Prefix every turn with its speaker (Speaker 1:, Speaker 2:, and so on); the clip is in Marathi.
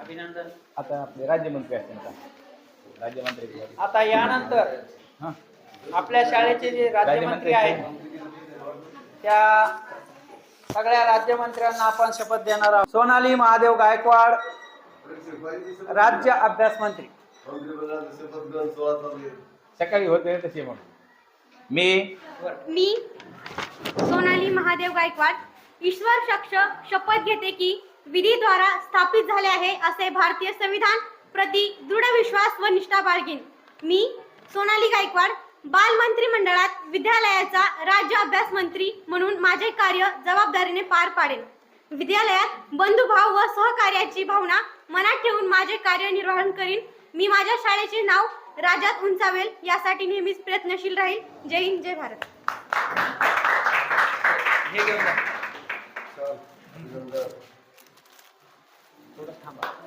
Speaker 1: अभिनंदन.
Speaker 2: आता आपले राज्यमंत्री असतील का राज्यमंत्री
Speaker 1: आता यानंतर
Speaker 2: हां.
Speaker 1: आपल्या शाळेचे जे राज्यमंत्री आहेत. त्या सगळ्या राज्यमंत्र्यांना आपण शपथ देणार आहोत. सोनाली महादेव गायकवाड राज्य अभ्यास मंत्री.
Speaker 2: सकाळी होते तसे मग. मी.
Speaker 3: मी सोनाली महादेव गायकवाड ईश्वर शक्ष शपथ घेते की विधीद्वारा स्थापित झाले आहे असे भारतीय संविधान प्रति दृढ विश्वास व निष्ठा बाळगीन. मी सोनाली गायकवाड बाल मंत्रिमंडळात विद्यालयाचा राज्य अभ्यास मंत्री म्हणून माझे कार्य जबाबदारीने पार पाडेन. विद्यालयात बंधुभाव व सहकार्याची भावना मनात ठेवून माझे कार्य निर्वहन करीन. मी माझ्या शाळेचे नाव राज्यात उंचावेल यासाठी नेहमीच प्रयत्नशील राहील. जय हिंद जय भारत.
Speaker 1: हे घेऊन थोडं थांबा.